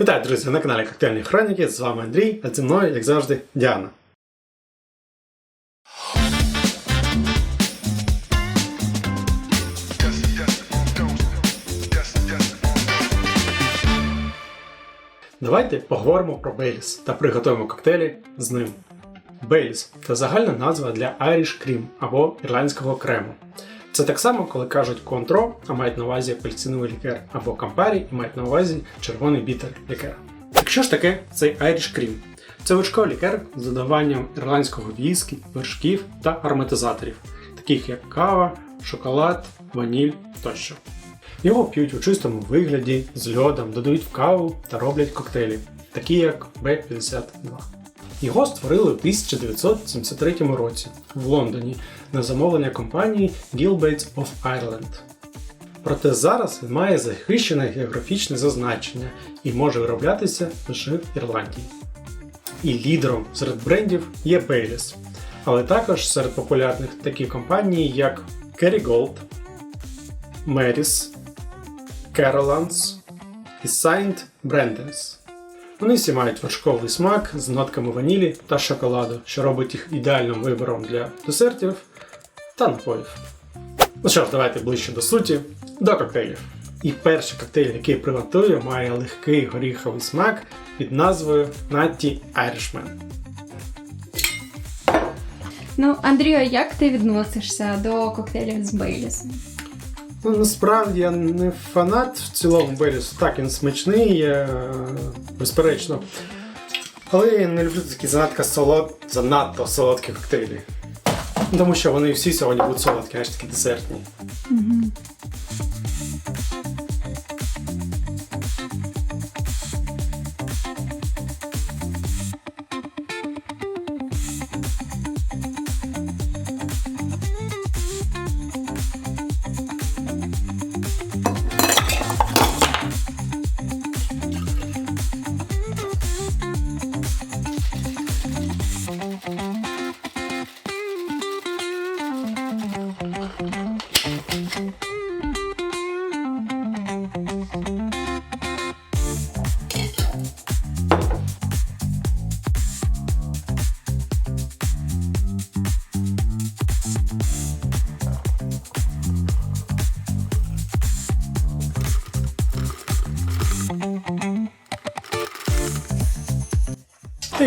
Вітаю, друзі, на каналі Коктейльні Хроніки. З вами Андрій, а зі мною, як завжди, Діана. Давайте поговоримо про Бейліс та приготуємо коктейлі з ним. Бейліс це загальна назва для Irish Cream або ірландського крему. Це так само, коли кажуть контро, а мають на увазі апельсиновий лікер, або кампарі і мають на увазі червоний бітер лікер. Так що ж таке цей Irish Cream? Це вершковий лікер з додаванням ірландського віскі, вершків та ароматизаторів, таких як кава, шоколад, ваніль тощо. Його п'ють у чистому вигляді, з льодом, додають в каву та роблять коктейлі, такі як B52. Його створили у 1973 році в Лондоні на замовлення компанії Gilbates of Ireland. Проте зараз він має захищене географічне зазначення і може вироблятися лише в Ірландії. І лідером серед брендів є Baileys, але також серед популярних такі компанії, як Kerrygold, Mary's, Carolans і Saint Brandons. Вони всі мають вершковий смак з нотками ванілі та шоколаду, що робить їх ідеальним вибором для десертів та напоїв. Ну що ж, давайте ближче до суті, до коктейлів. І перший коктейль, який я приготую, має легкий горіховий смак під назвою Nutty Irishman. Ну, Андрію, як ти відносишся до коктейлів з Бейлісом? Ну, насправді я не фанат в цілому Белісу. Так, він смачний, безперечно. Але я не люблю такі занадто, солод... занадто солодкі коктейлі. Тому що вони всі сьогодні будуть солодкі, аж такі десертні.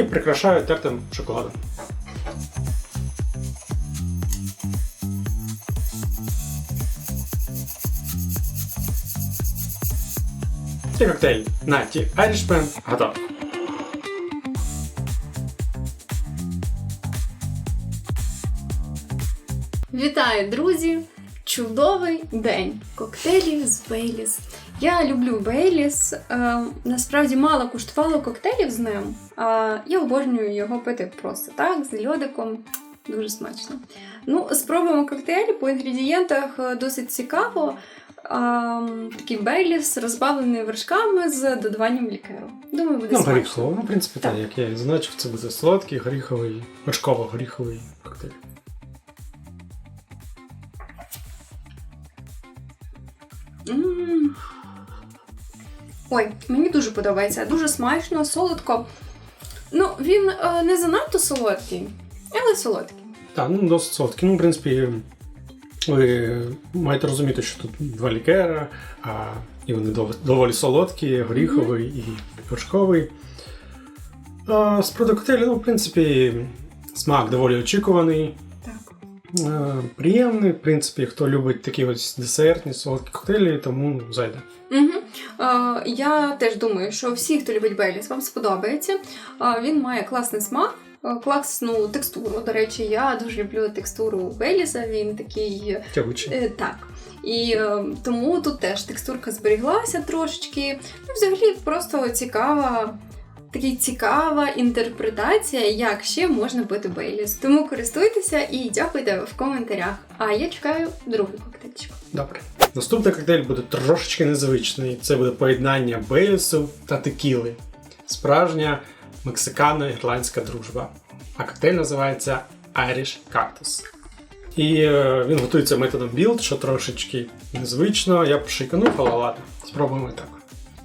І прикрашаю тертим шоколадом. І коктейль Natty Irishman готов. Вітаю, друзі! Чудовий день! Коктейлів з Бейліс. Я люблю Бейліс. Е, насправді мало куштувала коктейлів з ним. Я обожнюю його пити просто так, з льодиком. Дуже смачно. Ну, спробуємо коктейль по інгредієнтах досить цікаво. Такий бейліс розбавлений вершками з додаванням лікеру. Думаю, буде Ну, смачно. Ну, в принципі, так, Так. як я і зазначив, це буде солодкий, горіховий, вершково-горіховий коктейль. М. Ой, мені дуже подобається. Дуже смачно, солодко. Ну, він е, не занадто солодкий, але солодкий. Так, ну досить солодкий. Ну, в принципі, ви маєте розуміти, що тут два лікера, а, і вони дов- доволі солодкі, горіховий і вершковий. А, з приводу коктейлю, ну, в принципі, смак доволі очікуваний. Так. Е, Приємний, в принципі, хто любить такі ось десертні, солодкі коктейлі, тому зайде. Угу. Е, я теж думаю, що всі, хто любить Бейліс, вам сподобається. Е, він має класний смак. е, Класну текстуру. До речі, я дуже люблю текстуру Бейліса. Він такий Тягучий. Е, так. І е, тому тут теж текстурка зберіглася трошечки. Ну, взагалі, просто цікава, така цікава інтерпретація, як ще можна пити Бейліс. Тому користуйтеся і дякуйте в коментарях. А я чекаю другий коктейльчик. Добре. Наступний коктейль буде трошечки незвичний. Це буде поєднання бейлісу та текіли. Справжня мексикано-ірландська дружба. А коктейль називається Irish Cactus. І е, він готується методом білд, що трошечки незвично. Я б шиканув, але ладно. Спробуємо і так.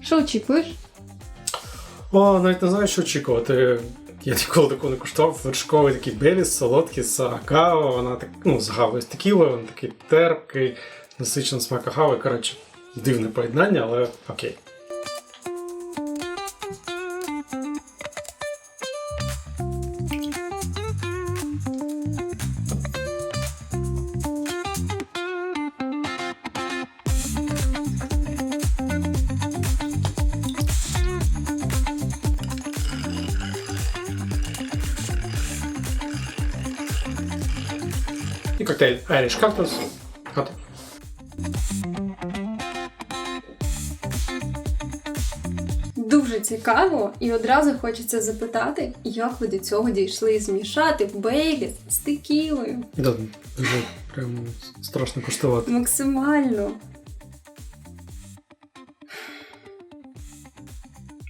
Що очікуєш? О, навіть не знаю, що очікувати. Я ніколи такого не куштував. Вершковий такий беліс, солодкий з агао, вона так, ну, з з текілою, він такий терпкий, насичений смак агави. Коротше, дивне поєднання, але окей. Коктейль Irish Cactus. Цікаво, і одразу хочеться запитати, як ви до цього дійшли змішати Бейліс з текілою. Да, дуже прямо страшно куштувати. Максимально.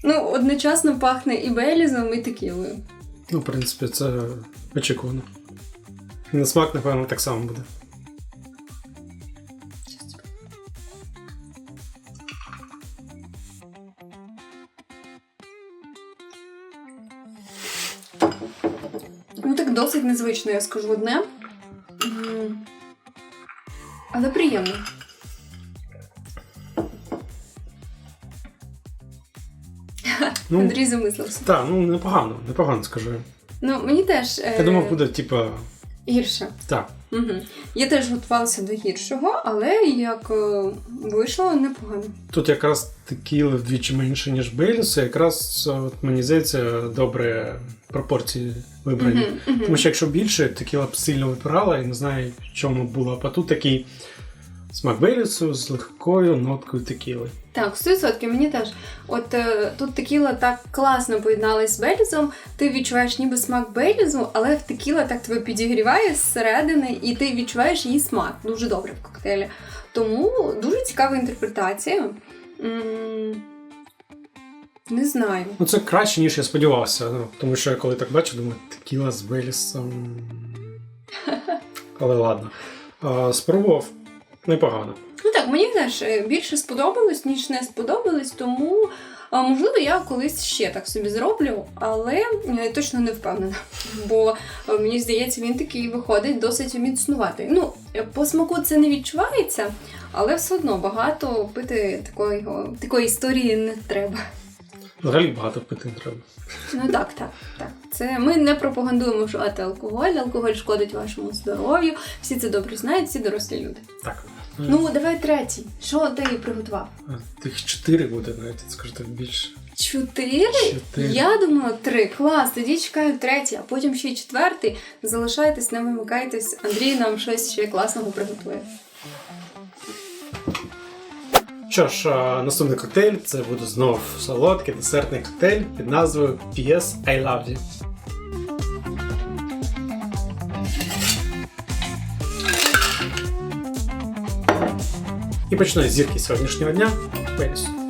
Ну, одночасно пахне і Бейлізом, і текілою. Ну, в принципі, це очікувано. На смак, напевно, так само буде. Досить незвично, я скажу одне. Але приємно. Ну, Андрій замислився. так, ну непогано, непогано скажу. Ну, мені теж е, Я думав, буде, типа, гірше. так. Угу. Я теж готувалася до гіршого, але як е, вийшло непогано. Тут якраз текіли вдвічі менше, ніж Бейлісу, якраз от, мені здається, добре пропорції вибрані. Мгм, мгм. Тому що якщо більше, текіла б сильно випирала, і не знаю, в чому було. А тут такий смак Бейлісу з легкою ноткою текіли. Так, 100% мені теж. От е, тут текіла так класно поєдналась з Белізом. Ти відчуваєш ніби смак Белізу, але в текіла так тебе підігріває зсередини, і ти відчуваєш її смак дуже добре в коктейлі. Тому дуже цікава інтерпретація. М, Не знаю. Ну, це краще, ніж я сподівався. Ну, тому що я коли так бачу, думаю, текіла з Белісом. Але ладно. А, спробував непогано. Ну так, мені е, більше сподобалось, ніж не сподобалось, тому а, можливо я колись ще так собі зроблю, але е, точно не впевнена. Бо мені здається, він такий виходить досить міцнуватий. Ну, по смаку це не відчувається, але все одно багато пити такої, такої історії не треба. Взагалі багато пити не треба. Ну так, так, так. Це ми не пропагандуємо вживати алкоголь. Алкоголь шкодить вашому здоров'ю. Всі це добре знають, всі дорослі люди. Так. Ну, давай третій. Що ти приготував? Тих чотири буде, навіть скажу так більше. Чотири? Чотири. Я думала три. Клас, тоді чекаю третій, а потім ще й четвертий. Залишайтесь, не вимикайтесь. Андрій нам щось ще класного приготує. Що ж, наступний коктейль це буде знов солодкий десертний коктейль під назвою PS I Love You. І почну з зірки сьогоднішнього дня Бейлісу.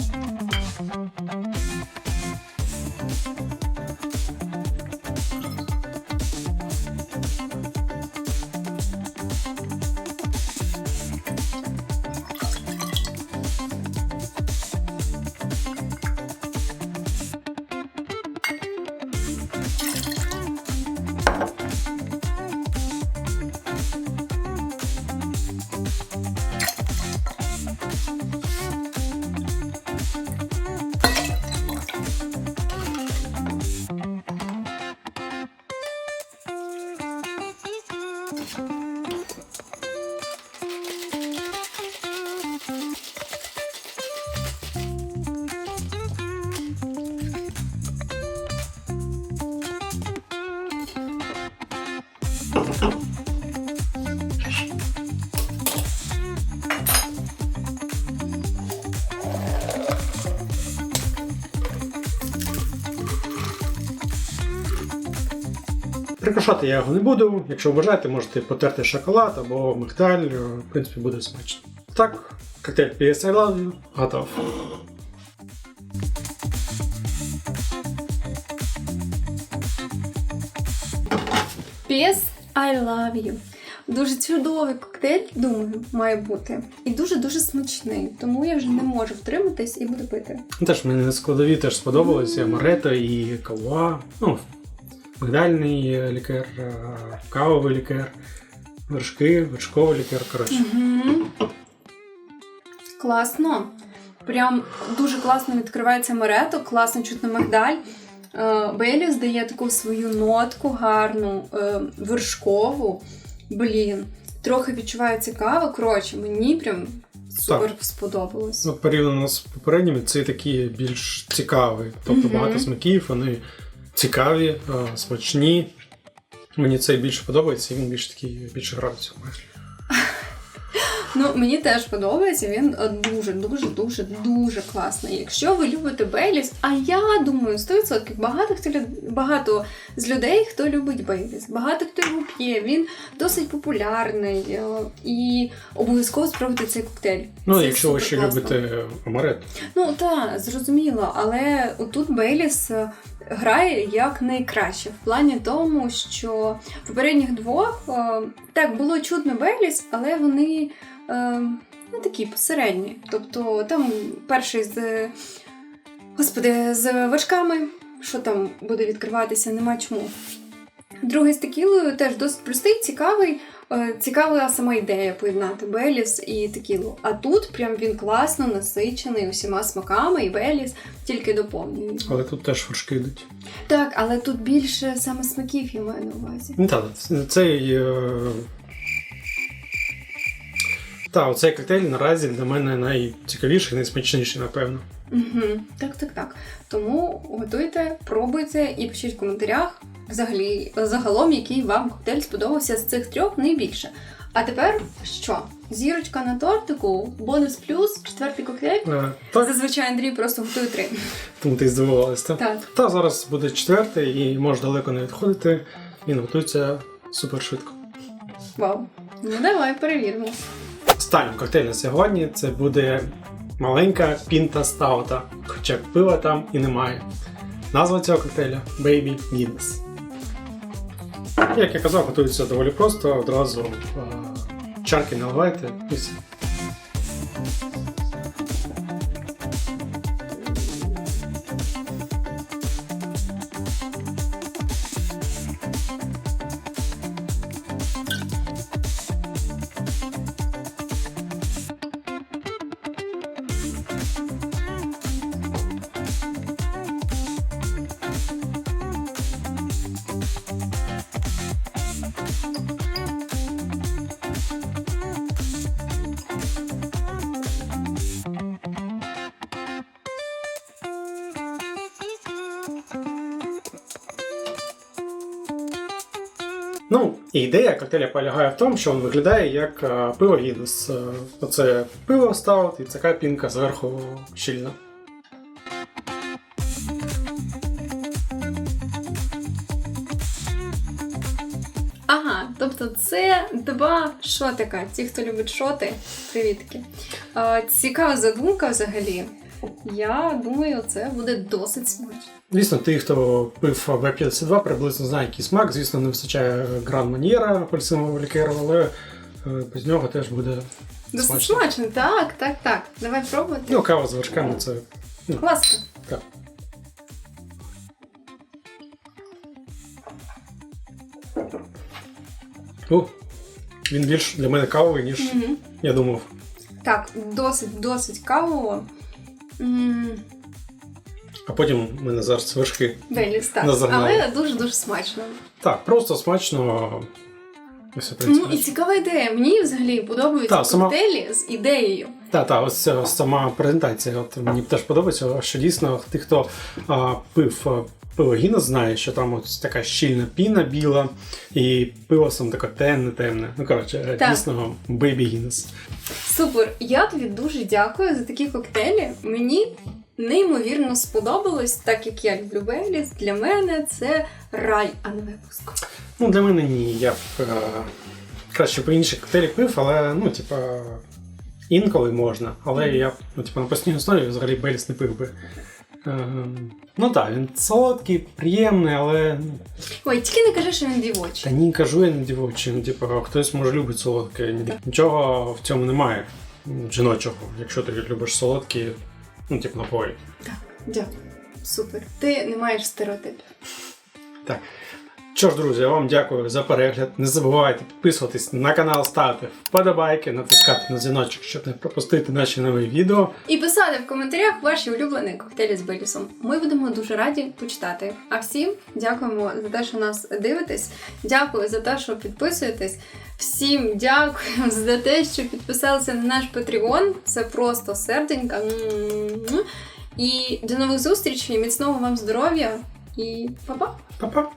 Прикрашати я його не буду. Якщо вважаєте, можете потерти шоколад або мигдаль. В принципі, буде смачно. Так, коктейль PS I Love You готов. PS I love you. Дуже чудовий коктейль, думаю, має бути. І дуже-дуже смачний. Тому я вже не можу втриматись і буду пити. Ну, Теж мені складові теж сподобалися. Амарето і кава, ну, мигдальний лікер, е, кавовий лікер, вершки, вершковий лікер. Коротше. Угу. Класно. Прям дуже класно відкривається мерето, класно чутно мигдаль. Е, Бейліс дає таку свою нотку гарну, е, вершкову. Блін, трохи відчувається кава. Коротше, мені прям супер сподобалось. Ну, порівняно з попередніми, цей такий більш цікавий. Тобто Мгм. багато смаків, вони цікаві, е, смачні. Мені цей більше подобається, і він більш такий більше градусів має. Ну, мені теж подобається, він е, дуже, дуже, дуже, дуже класний. Якщо ви любите Бейліс, а я думаю, 100% багато хто багато з людей, хто любить Бейліс, багато хто його п'є, він досить популярний е, і обов'язково спробуйте цей коктейль. Ну, Це якщо ви ще суперкласно. любите амарет, Ну так, зрозуміло, але тут Бейліс грає як найкраще в плані тому, що в попередніх двох е, так було чутно Бейліс, але вони е, ну, такі посередні. Тобто там перший з господи, з вершками, що там буде відкриватися, нема чому. Другий з текілою теж досить простий, цікавий. Е, Цікава сама ідея поєднати Беліс і текілу. А тут прям він класно насичений усіма смаками, і Беліс тільки доповнює. але тут теж фуршки йдуть. Так, але тут більше саме смаків я маю на увазі. Ну так, цей. Та, оцей коктейль наразі для мене найцікавіший, найсмачніший, напевно. Угу. Так, так, так. Тому готуйте, пробуйте і пишіть в коментарях взагалі загалом, який вам коктейль сподобався з цих трьох найбільше. А тепер що? Зірочка на тортику, бонус плюс, четвертий коктейль. Е, так, Зазвичай Андрій просто готує три. тому ти здивувалася. Та? Так. Та зараз буде четвертий і може далеко не відходити. Він готується супер швидко. Вау. Ну давай перевіримо. Останнім коктейль сьогодні це буде маленька пінта стаута, хоча пива там і немає. Назва цього коктейля Baby Guinness. Як я казав, готується доволі просто, одразу е, чарки наливайте і. Ну, і ідея коктейля полягає в тому, що він виглядає як е, пиво Гіннес. Е, Оце пиво ставить і така пінка зверху щільна. Ага, тобто це два шотика. Ті, хто любить шоти, привітки. А, цікава задумка взагалі. Я думаю, це буде досить смачно. Звісно, ті, хто пив В52, приблизно знає, який смак. Звісно, не вистачає гран Маньєра апельсинового лікеру, але е, без нього теж буде Досить смачно. смачно, так, так, так. Давай пробувати. Ну, кава з вершками це Класно. так. О, він більш для мене кавовий, ніж Мгм. я думав. Так, досить, досить кавово. А потім в мене зараз вершки. Беліс, так. Назагнали. Але дуже-дуже смачно. Так, просто смачно. Ось, в Ну і цікава ідея. Мені взагалі подобаються Та, сама- коктейлі з ідеєю. Так, так, ось ця сама презентація. От мені теж подобається, що дійсно ті, хто а, пив а, знає, що там ось така щільна піна біла, і пиво сам таке темне, темне. Ну коротше, Так. дійсно, Бейбі Гіннес. Супер! Я тобі дуже дякую за такі коктейлі. Мені неймовірно сподобалось, так як я люблю Беліс. Для мене це рай, а не випуск. Ну, для мене ні. Я б е, краще по інші коктейлі пив, але ну, типа, інколи можна. Але я ну, типа, на постійній основі взагалі Беліс не пив би. Е, ну так, він солодкий, приємний, але ну, Ой, тільки не кажи, що він дівочий. та ні, кажу я не дівочий. Ну, типу, хтось може любить солодке. Нічого в цьому немає жіночого, якщо ти любиш солодкі, ну, типу, напої. Так, Дякую. Супер. Ти не маєш стереотипів. Що ж, друзі, я вам дякую за перегляд. Не забувайте підписуватись на канал, ставити вподобайки, натискати на дзвіночок, щоб не пропустити наші нові відео. І писати в коментарях ваші улюблені коктейлі з Белісом. Ми будемо дуже раді почитати. А всім дякуємо за те, що нас дивитесь. Дякую за те, що підписуєтесь. Всім дякую за те, що підписалися на наш Patreon. Це просто серденька. І до нових зустрічей, міцного вам здоров'я і па-па! Па-па!